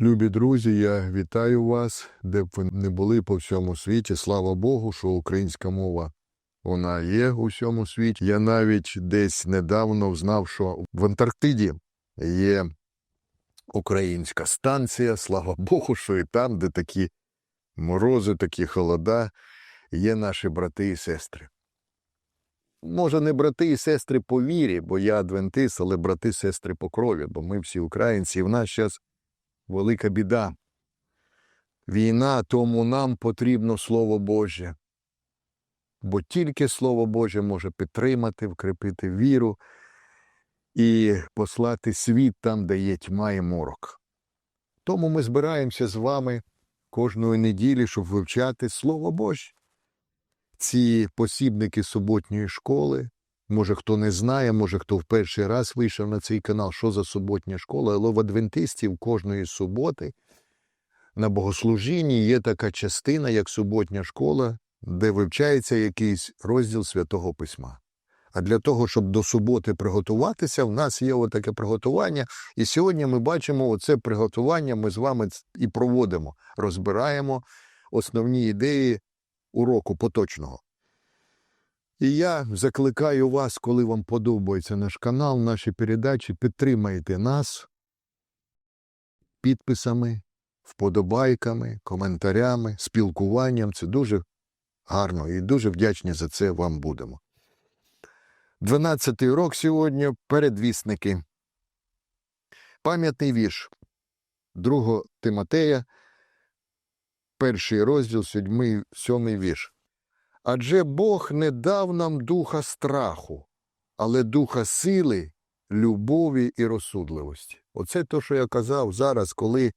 Любі друзі, я вітаю вас, де б ви не були по всьому світі. Слава Богу, що українська мова вона є у всьому світі. Я навіть десь недавно знав, що в Антарктиді є українська станція. Слава Богу, що і там, де такі морози, такі холода, є наші брати і сестри. Може, не брати і сестри по вірі, бо я адвентист, але брати і сестри по крові, бо ми всі українці, і в нас зараз велика біда. Війна, тому нам потрібно Слово Боже. Бо тільки Слово Боже може підтримати, вкріпити віру і послати світ там, де є тьма і морок. Тому ми збираємося з вами кожної неділі, щоб вивчати Слово Боже. Ці посібники суботньої школи. Може, хто не знає, може, хто в перший раз вийшов на цей канал, що за суботня школа, але в адвентистів кожної суботи на богослужінні є така частина, як суботня школа, де вивчається якийсь розділ святого письма. А для того, щоб до суботи приготуватися, в нас є отаке приготування. І сьогодні ми бачимо оце приготування, ми з вами і проводимо, розбираємо основні ідеї уроку поточного. І я закликаю вас, коли вам подобається наш канал, наші передачі, підтримайте нас підписами, вподобайками, коментарями, спілкуванням. Це дуже гарно і дуже вдячні за це вам будемо. Дванадцятий урок сьогодні передвісники. Пам'ятний вірш 2 Тимотея, перший розділ, сьомий вірш. Адже Бог не дав нам духа страху, але духа сили, любові і розсудливості. Оце те, що я казав зараз, коли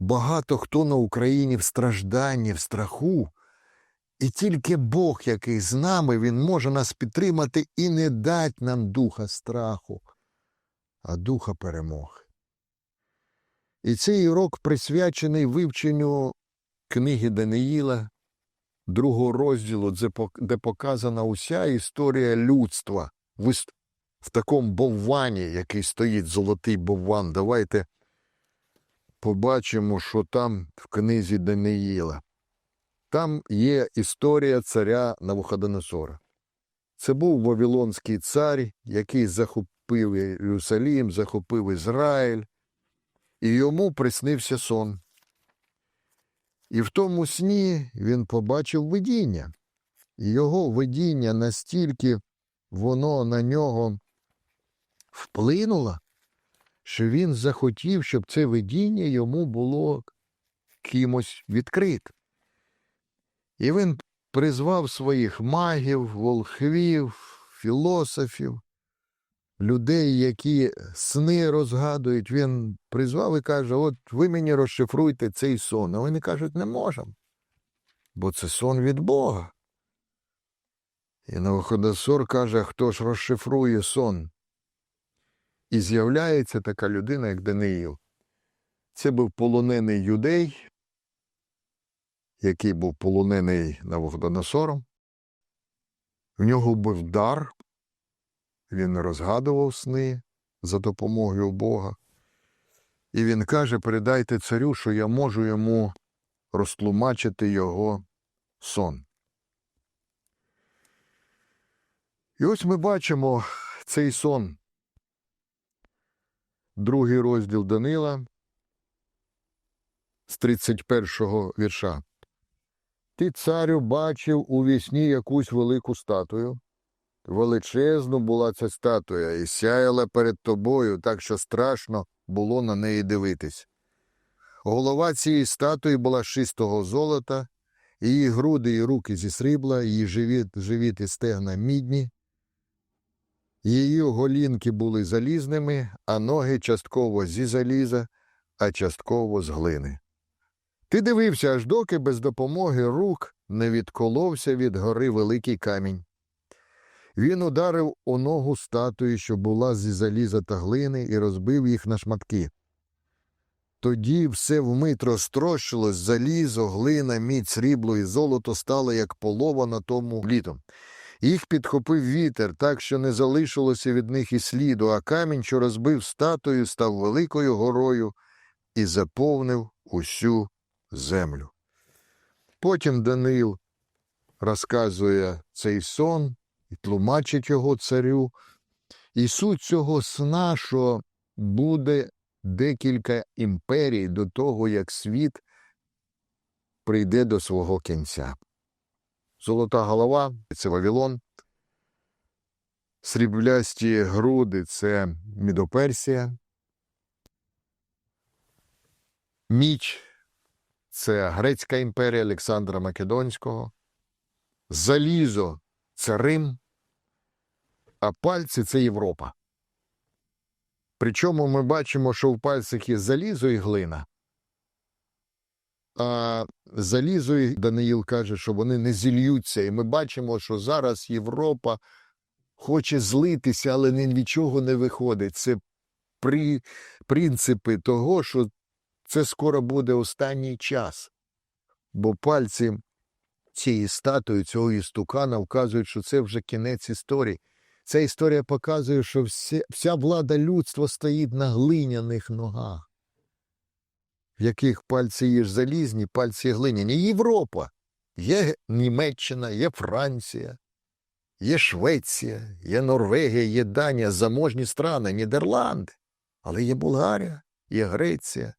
багато хто на Україні в стражданні, в страху, і тільки Бог, який з нами, Він може нас підтримати і не дать нам духа страху, а духа перемоги. І цей урок присвячений вивченню книги Даниїла, другого розділу, де показана уся історія людства в, такому боввані, який стоїть золотий бовван. Давайте побачимо, що там в книзі Даниїла. Там є історія царя Навуходоносора. Це був Вавилонський цар, який захопив Єрусалім, захопив Ізраїль, і йому приснився сон. І в тому сні він побачив видіння. І його видіння настільки воно на нього вплинуло, що він захотів, щоб це видіння йому було кимось відкрите. І він призвав своїх магів, волхвів, філософів, людей, які сни розгадують, він призвав і каже: От ви мені розшифруйте цей сон. А вони кажуть, не можемо, бо це сон від Бога. І Навуходоносор каже, хто ж розшифрує сон? І з'являється така людина, як Даниїл. Це був полонений юдей, який був полонений Навуходоносором. В нього був дар, він розгадував сни за допомогою Бога. І він каже: передайте царю, що я можу йому розтлумачити його сон. І ось ми бачимо цей сон. Другий розділ Данила з 31-го вірша. Ти, царю, бачив у вісні якусь велику статую. Величезну була ця статуя і сяяла перед тобою, так що страшно було на неї дивитись. Голова цієї статуї була з чистого золота, її груди і руки зі срібла, її живіт, живіт і стегна мідні. Її голінки були залізними, а ноги частково зі заліза, а частково з глини. Ти дивився, аж доки без допомоги рук не відколовся від гори великий камінь. Він ударив у ногу статуї, що була зі заліза та глини, і розбив їх на шматки. Тоді все вмить розтрощилось, залізо, глина, мідь, срібло і золото стало, як полова на тому літом. Їх підхопив вітер, так що не залишилося від них і сліду, а камінь, що розбив статую, став великою горою і заповнив усю землю. Потім Даниїл розказує цей сон і тлумачить його царю. І суть цього сна, що буде декілька імперій до того, як світ прийде до свого кінця. Золота голова це Вавилон, сріблясті груди це Мідоперсія, міч це Грецька імперія Олександра Македонського, залізо це Рим, а пальці це Європа. Причому ми бачимо, що в пальцях є залізо і глина. А залізо і Даниїл каже, що вони не зільються. І ми бачимо, що зараз Європа хоче злитися, але ні від чого не виходить. Це при... принципи того, що це скоро буде останній час. Бо пальці цієї статуї, цього істукана вказують, що це вже кінець історії. Ця історія показує, що вся, вся влада людства стоїть на глиняних ногах, в яких пальці є ж залізні, пальці глиняні. Європа. Є Німеччина, є Франція, є Швеція, є Норвегія, є Данія, заможні страни, Нідерланди. Але є Болгарія, є Греція,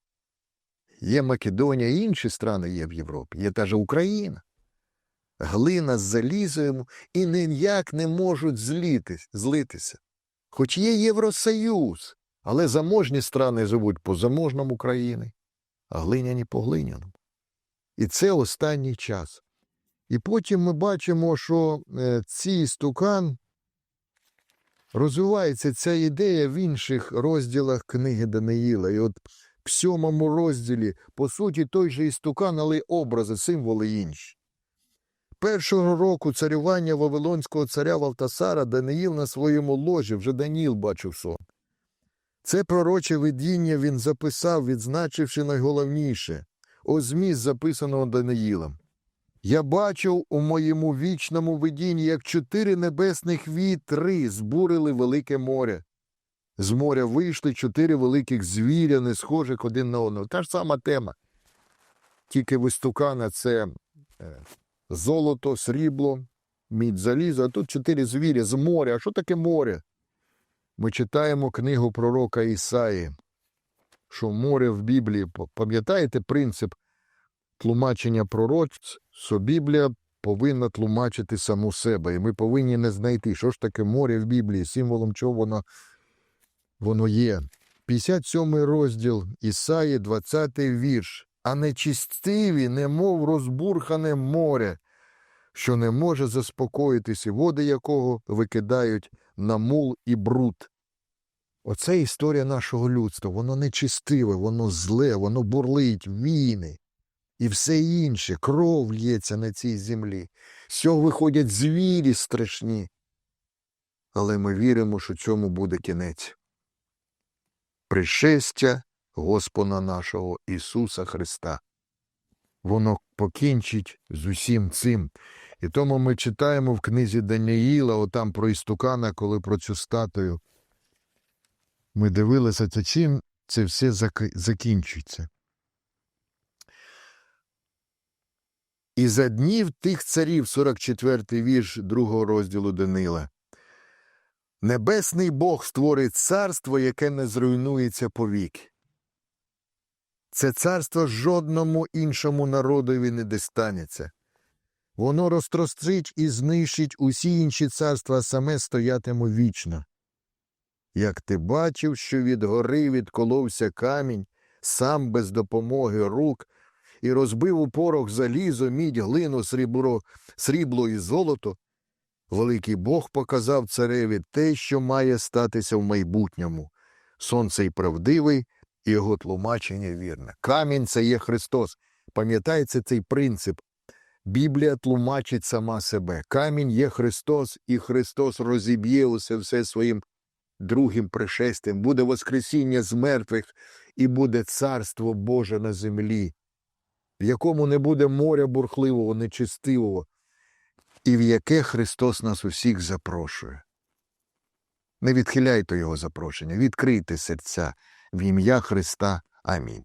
є Македонія, інші страни є в Європі, є та же Україна глина з залізом і ніяк не можуть злітись, злитися. Хоч є Євросоюз, але заможні страни живуть по заможному країни, а глиняні по глиняному. І це останній час. І потім ми бачимо, що е, цей стукан розвивається ця ідея в інших розділах книги Даниїла. І от в сьомому розділі, по суті, той же істукан, але образи, символи інші. Першого року царювання Вавилонського царя Валтасара Даниїл на своєму ложі, вже Даніл бачив сон. Це пророче видіння він записав, відзначивши найголовніше ось зміст записаного Даниїлом. Я бачив у моєму вічному видінні, як чотири небесних вітри збурили велике море. З моря вийшли чотири великих звіря, не схожих один на одного. Та ж сама тема. Тільки вистукана це е, золото, срібло, мідь, залізо, а тут чотири звірі з моря. А що таке море? Ми читаємо книгу пророка Ісаї, що море в Біблії, пам'ятаєте принцип тлумачення пророцтв, що Біблія повинна тлумачити саму себе. І ми повинні не знайти, що ж таке море в Біблії, символом чого воно, воно є. 57 розділ Ісаї, 20 вірш. А нечистиві, немов розбурхане море, що не може заспокоїтися, води якого викидають на мул і бруд. Оце історія нашого людства. Воно нечистиве, воно зле, воно бурлить, війни і все інше, кров лється на цій землі. З цього виходять звірі страшні. Але ми віримо, що цьому буде кінець. Пришестя Господа нашого Ісуса Христа. Воно покінчить з усім цим. І тому ми читаємо в книзі Даніїла, отам про істукана, коли про цю статую. Ми дивилися, це чим це все закінчується. І за днів тих царів, 44-й вірш другого розділу Данила. Небесний Бог створить царство, яке не зруйнується повіки. Це царство жодному іншому народові не достанеться. Воно розтрострить і знищить усі інші царства, саме стоятиме вічно. Як ти бачив, що від гори відколовся камінь, сам без допомоги рук, і розбив у порох залізо, мідь, глину, срібло, срібло і золото, великий Бог показав цареві те, що має статися в майбутньому. Сонце й правдивий, і його тлумачення вірне. Камінь це є Христос. Пам'ятається цей принцип. Біблія тлумачить сама себе. Камінь є Христос, і Христос розіб'є усе все своїм другим пришестям. Буде Воскресіння з мертвих, і буде Царство Боже на землі, в якому не буде моря бурхливого, нечистивого, і в яке Христос нас усіх запрошує. Не відхиляйте Його запрошення, відкрийте серця в ім'я Христа. Амінь.